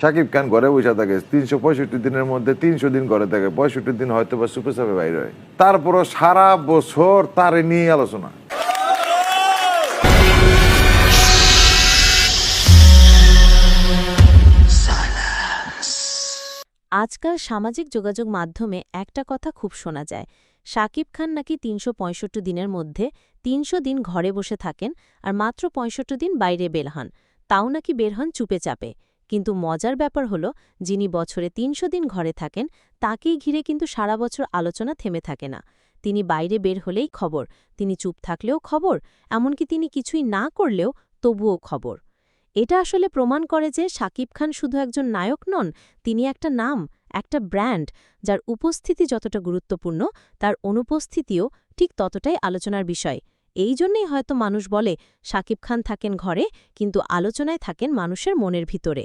শাকিব খান ঘরে বসে থাকে তিনশো পঁয়ষট্টি দিনের মধ্যে তিনশো দিন ঘরে থাকে পঁয়ষট্টি দিন হয়তো বা সুপে সাপে বাইরে হয়। তারপরও সারা বছর তারে নিয়ে আলোচনা। আজকাল সামাজিক যোগাযোগ মাধ্যমে একটা কথা খুব শোনা যায়। শাকিব খান নাকি তিনশো পঁয়ষট্টি দিনের মধ্যে তিনশো দিন ঘরে বসে থাকেন আর মাত্র পঁয়ষট্টি দিন বাইরে বের হন। তাও নাকি বের হন চুপে চাপে। কিন্তু মজার ব্যাপার হলো, যিনি বছরে তিনশো দিন ঘরে থাকেন, তাকেই ঘিরে কিন্তু সারা বছর আলোচনা থেমে থাকে না। তিনি বাইরে বের হলেই খবর, তিনি চুপ থাকলেও খবর, এমনকি তিনি কিছুই না করলেও তবুও খবর। এটা আসলে প্রমাণ করে যে শাকিব খান শুধু একজন নায়ক নন, তিনি একটা নাম, একটা ব্র্যান্ড, যার উপস্থিতি যতটা গুরুত্বপূর্ণ, তার অনুপস্থিতিও ঠিক ততটাই আলোচনার বিষয়। এই জন্যেই হয়তো মানুষ বলে, সাকিব খান থাকেন ঘরে, কিন্তু আলোচনায় থাকেন মানুষের মনের ভিতরে।